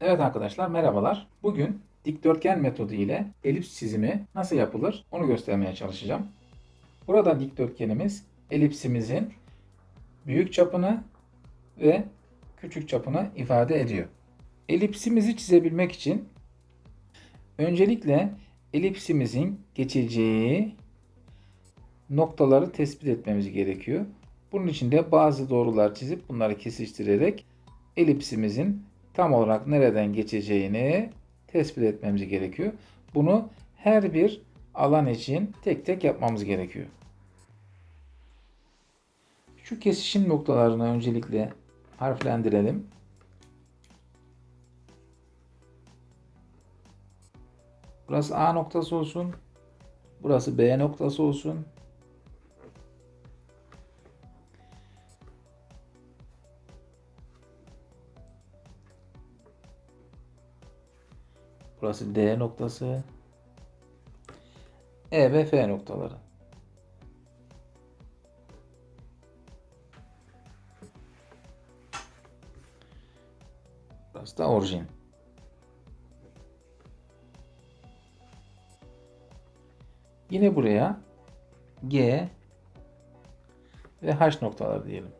Evet arkadaşlar merhabalar. Bugün dikdörtgen metodu ile elips çizimi nasıl yapılır onu göstermeye çalışacağım. Burada dikdörtgenimiz elipsimizin büyük çapını ve küçük çapını ifade ediyor. Elipsimizi çizebilmek için öncelikle elipsimizin geçeceği noktaları tespit etmemiz gerekiyor. Bunun için de bazı doğrular çizip bunları kesiştirerek elipsimizin tam olarak nereden geçeceğini tespit etmemiz gerekiyor. Bunu her bir alan için tek tek yapmamız gerekiyor. Şu kesişim noktalarını öncelikle harflendirelim. Burası A noktası olsun. Burası B noktası olsun. Burası D noktası. E ve F noktaları. Burası da orijin. Yine buraya G ve H noktaları diyelim.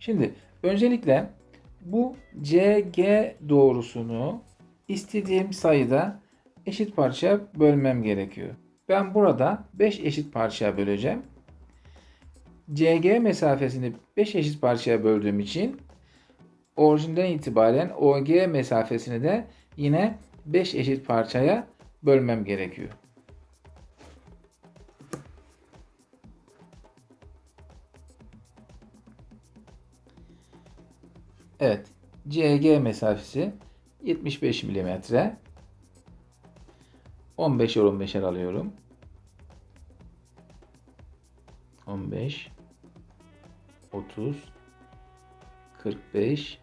Şimdi öncelikle bu CG doğrusunu istediğim sayıda eşit parçaya bölmem gerekiyor. Ben burada 5 eşit parçaya böleceğim. CG mesafesini 5 eşit parçaya böldüğüm için orijinden itibaren OG mesafesini de yine 5 eşit parçaya bölmem gerekiyor. Evet. CG mesafesi 75 milimetre. 15'er 15'er alıyorum. 15 30 45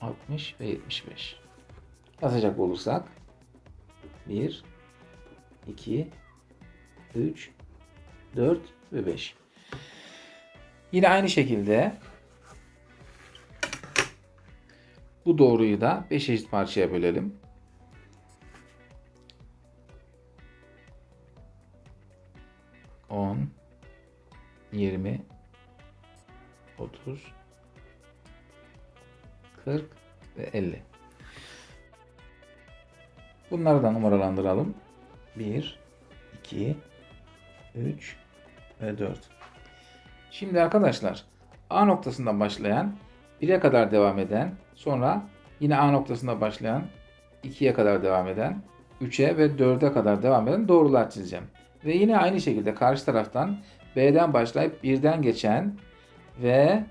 60 ve 75. Yazacak olursak 1 2 3 4 ve 5. Yine aynı şekilde bu doğruyu da 5 eşit parçaya bölelim. On, yirmi, otuz, kırk ve elli. Bunları da numaralandıralım. Bir, iki, üç ve dört. Şimdi arkadaşlar A noktasından başlayan 1'e kadar devam eden sonra yine A noktasında başlayan 2'ye kadar devam eden 3'e ve 4'e kadar devam eden doğrular çizeceğim. Ve yine aynı şekilde karşı taraftan B'den başlayıp 1'den geçen ve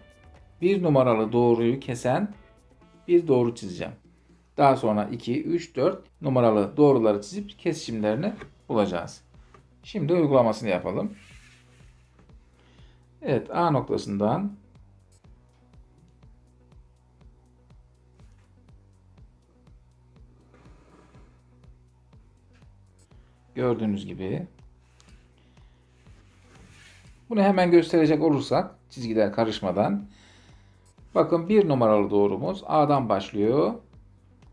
1 numaralı doğruyu kesen bir doğru çizeceğim. Daha sonra 2, 3, 4 numaralı doğruları çizip kesişimlerini bulacağız. Şimdi uygulamasını yapalım. Evet A noktasından gördüğünüz gibi bunu hemen gösterecek olursak çizgiler karışmadan bakın bir numaralı doğrumuz A'dan başlıyor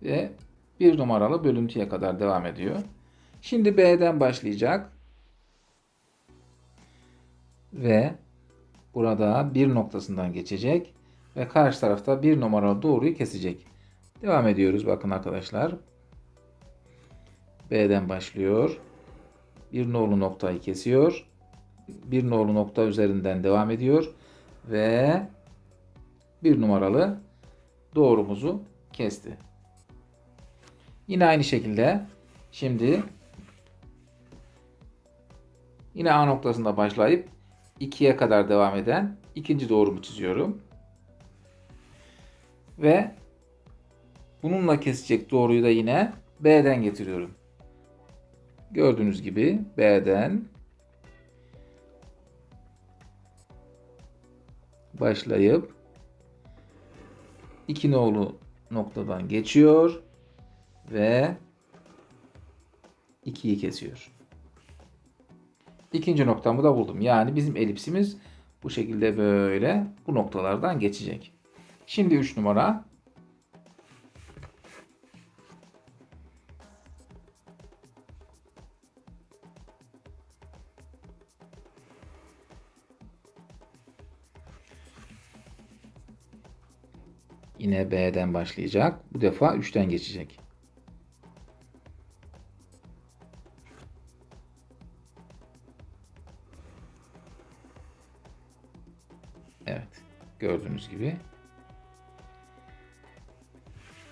ve bir numaralı bölüntüye kadar devam ediyor. Şimdi B'den başlayacak ve burada bir noktasından geçecek ve karşı tarafta bir numaralı doğruyu kesecek. Devam ediyoruz bakın arkadaşlar. B'den başlıyor. Bir nolu noktayı kesiyor. Bir nolu nokta üzerinden devam ediyor ve bir numaralı doğrumuzu kesti. Yine aynı şekilde şimdi yine A noktasında başlayıp 2'ye kadar devam eden ikinci doğrumu çiziyorum. Ve bununla kesecek doğruyu da yine B'den getiriyorum. Gördüğünüz gibi B'den başlayıp iki nolu noktadan geçiyor ve 2'yi kesiyor. İkinci noktamı da buldum. Yani bizim elipsimiz bu şekilde böyle bu noktalardan geçecek. Şimdi 3 numara. Yine B'den başlayacak. Bu defa 3'ten geçecek. Gördüğünüz gibi.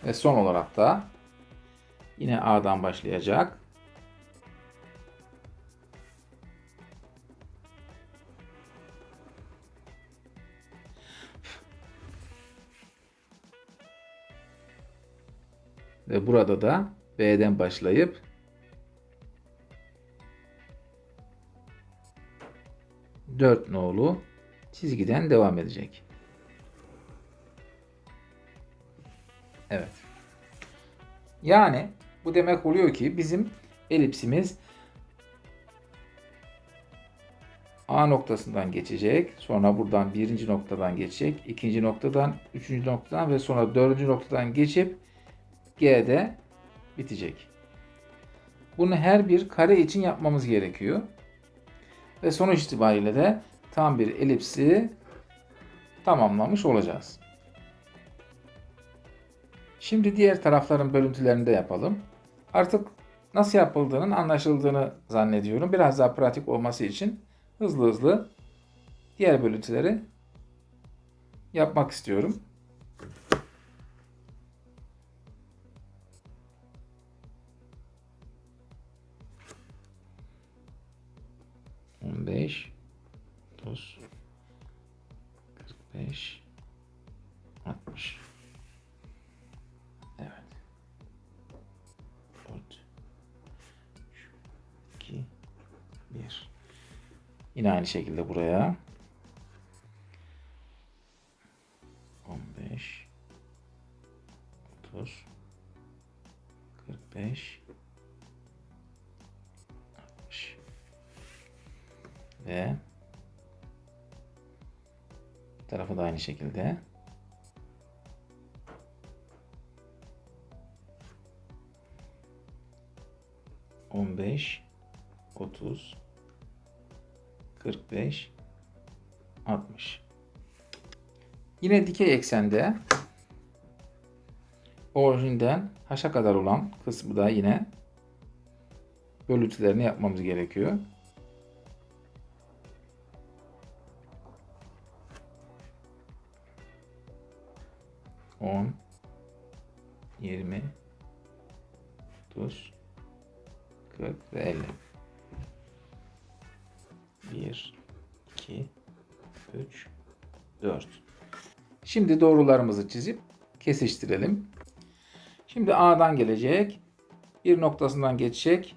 Ve son olarak da yine A'dan başlayacak. Ve burada da B'den başlayıp dört nolu çizgiden devam edecek. Evet. Yani bu demek oluyor ki bizim elipsimiz A noktasından geçecek. Sonra buradan birinci noktadan geçecek. ikinci noktadan, üçüncü noktadan ve sonra dördüncü noktadan geçip G'de bitecek. Bunu her bir kare için yapmamız gerekiyor. Ve sonuç itibariyle de tam bir elipsi tamamlamış olacağız. Şimdi diğer tarafların bölüntülerini de yapalım. Artık nasıl yapıldığının anlaşıldığını zannediyorum. Biraz daha pratik olması için hızlı hızlı diğer bölüntüleri yapmak istiyorum. On beş, otuz, kırk beş. Yine aynı şekilde buraya. 15 30 45 60 ve tarafı da aynı şekilde. On beş, otuz, 45 60 Yine dikey eksende orijinden haşa kadar olan kısmı da yine bölüntülerini yapmamız gerekiyor. On, yirmi, otuz, kırk ve elli. 1, 2, 3, 4. Şimdi doğrularımızı çizip kesiştirelim. Şimdi A'dan gelecek. Bir noktasından geçecek.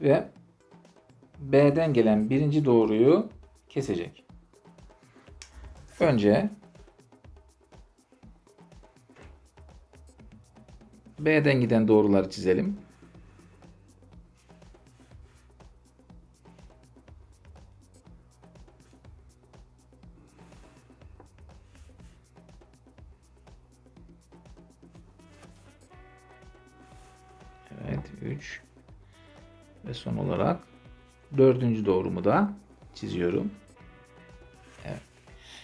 Ve B'den gelen birinci doğruyu kesecek. Önce B'den giden doğruları çizelim. 3 ve son olarak dördüncü doğrumu da çiziyorum. Evet.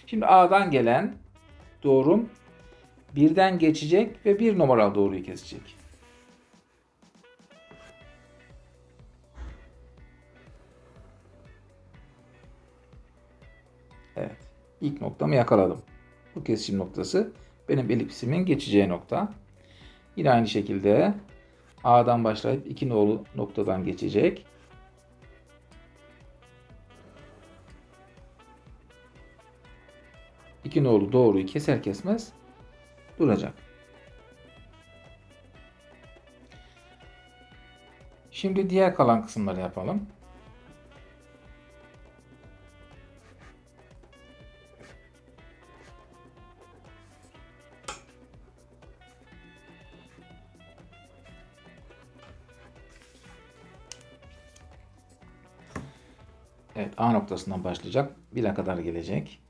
Şimdi A'dan gelen doğrum birden geçecek ve bir numaralı doğruyu kesecek. Evet. İlk noktamı yakaladım. Bu kesişim noktası benim elipsimin geçeceği nokta. Yine aynı şekilde A'dan başlayıp iki nolu noktadan geçecek. İki nolu doğruyu keser kesmez duracak. Şimdi diğer kalan kısımları yapalım. Noktasından başlayacak. 1'e kadar gelecek.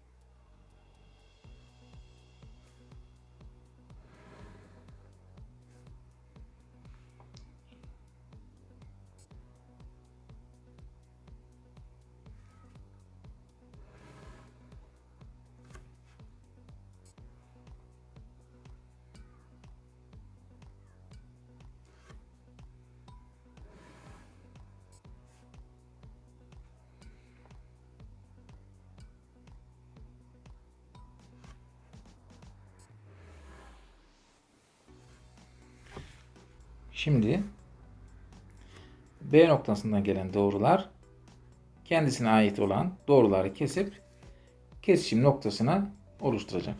Şimdi B noktasından gelen doğrular kendisine ait olan doğruları kesip kesişim noktasına oluşturacak.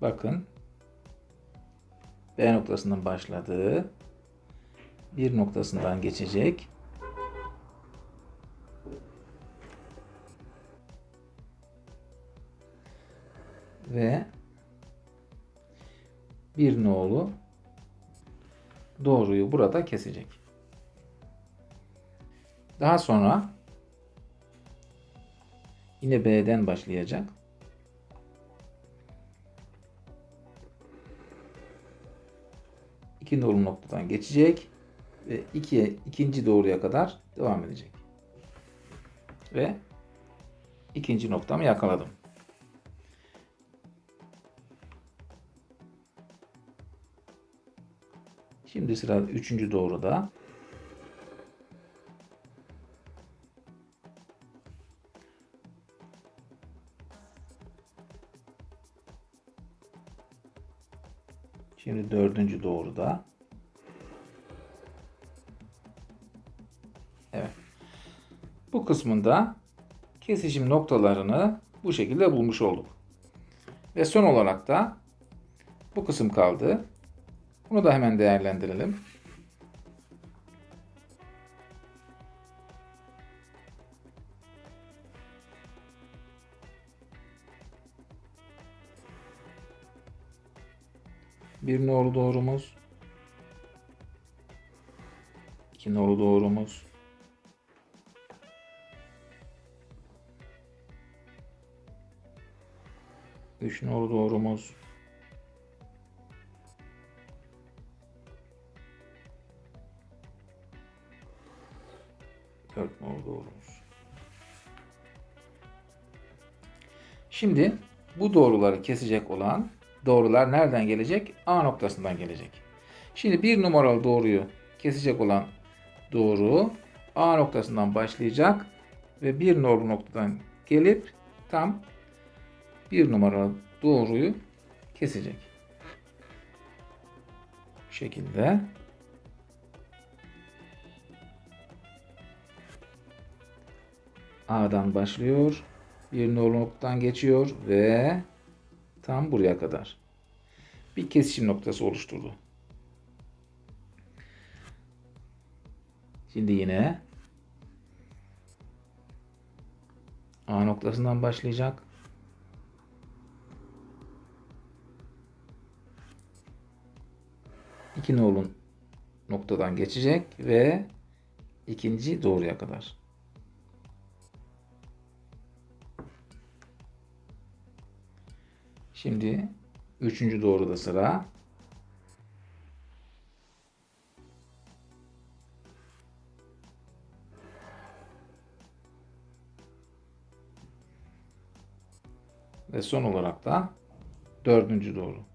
Bakın B noktasından başladı. Bir noktasından geçecek. Ve bir nolu doğruyu burada kesecek. Daha sonra yine B'den başlayacak. İki nolu noktadan geçecek ve ikiye, ikinci doğruya kadar devam edecek. Ve ikinci noktamı yakaladım. Şimdi sıra üçüncü doğruda. Şimdi dördüncü doğruda. Evet. Bu kısmında kesişim noktalarını bu şekilde bulmuş olduk. Ve son olarak da bu kısım kaldı. Bunu da hemen değerlendirelim. Bir nolu doğrumuz. iki nolu doğrumuz. Üç nolu doğrumuz. 4 nolu doğrumuz. Şimdi bu doğruları kesecek olan doğrular nereden gelecek? A noktasından gelecek. Şimdi bir numaralı doğruyu kesecek olan doğru A noktasından başlayacak ve bir nolu noktadan gelip tam bir numaralı doğruyu kesecek. Bu şekilde. A'dan başlıyor. Bir nolu noktadan geçiyor ve tam buraya kadar. Bir kesişim noktası oluşturdu. Şimdi yine A noktasından başlayacak. İki nolun noktadan geçecek ve ikinci doğruya kadar. Şimdi üçüncü doğruda sıra. Ve son olarak da dördüncü doğru.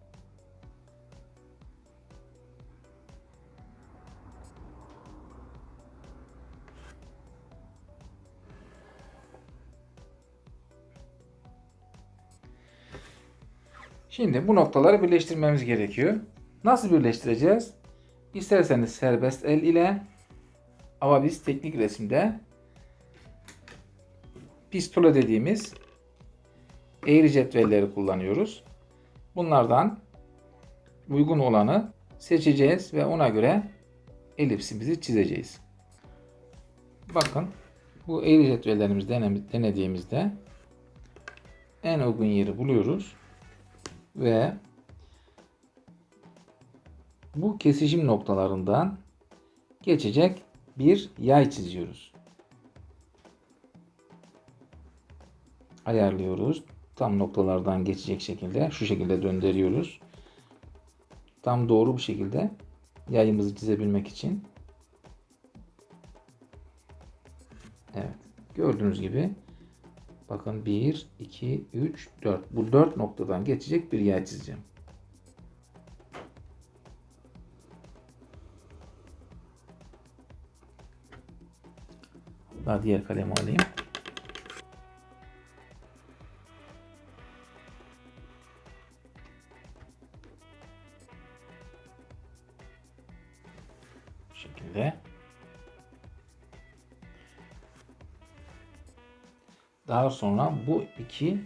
Şimdi bu noktaları birleştirmemiz gerekiyor. Nasıl birleştireceğiz? İsterseniz serbest el ile ama biz teknik resimde pistola dediğimiz eğri cetvelleri kullanıyoruz. Bunlardan uygun olanı seçeceğiz ve ona göre elipsimizi çizeceğiz. Bakın bu eğri cetvellerimizi denediğimizde en uygun yeri buluyoruz ve bu kesişim noktalarından geçecek bir yay çiziyoruz. ayarlıyoruz. Tam noktalardan geçecek şekilde şu şekilde döndürüyoruz. Tam doğru bir şekilde yayımızı çizebilmek için. Evet. Gördüğünüz gibi bakın 1, 2, 3, 4. Bu 4 noktadan geçecek bir yay çizeceğim. Daha diğer kalemi alayım. Bu şekilde. Daha sonra bu iki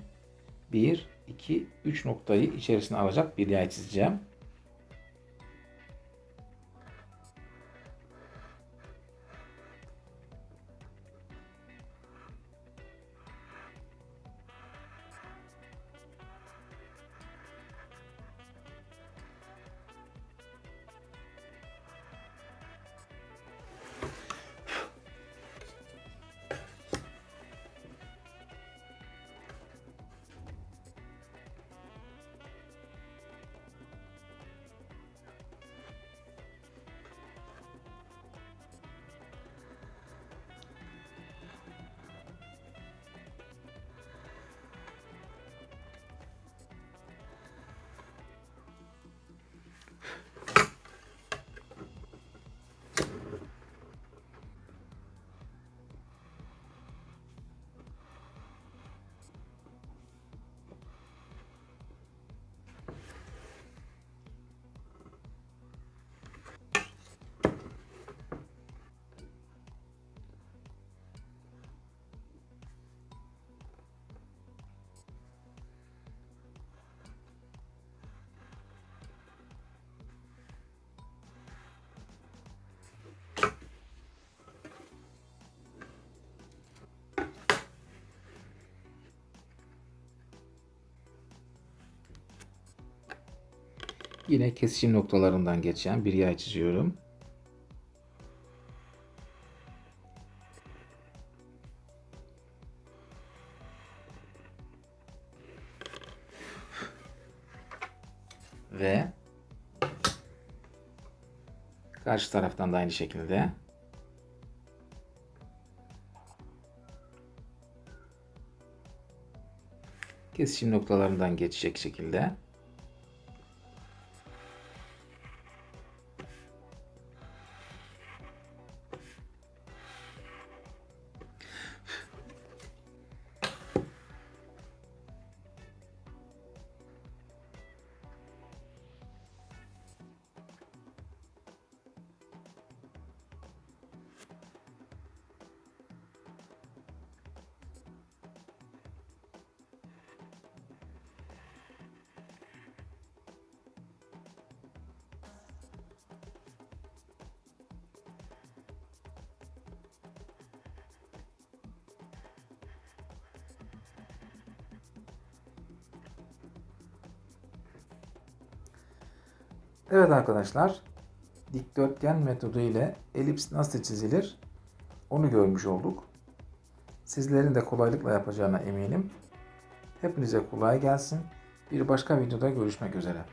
1, 2, 3 noktayı içerisine alacak bir yay çizeceğim. Yine kesişim noktalarından geçen bir yay çiziyorum. Ve karşı taraftan da aynı şekilde kesişim noktalarından geçecek şekilde Evet arkadaşlar, dikdörtgen metodu ile elips nasıl çizilir onu görmüş olduk. Sizlerin de kolaylıkla yapacağına eminim. Hepinize kolay gelsin. Bir başka videoda görüşmek üzere.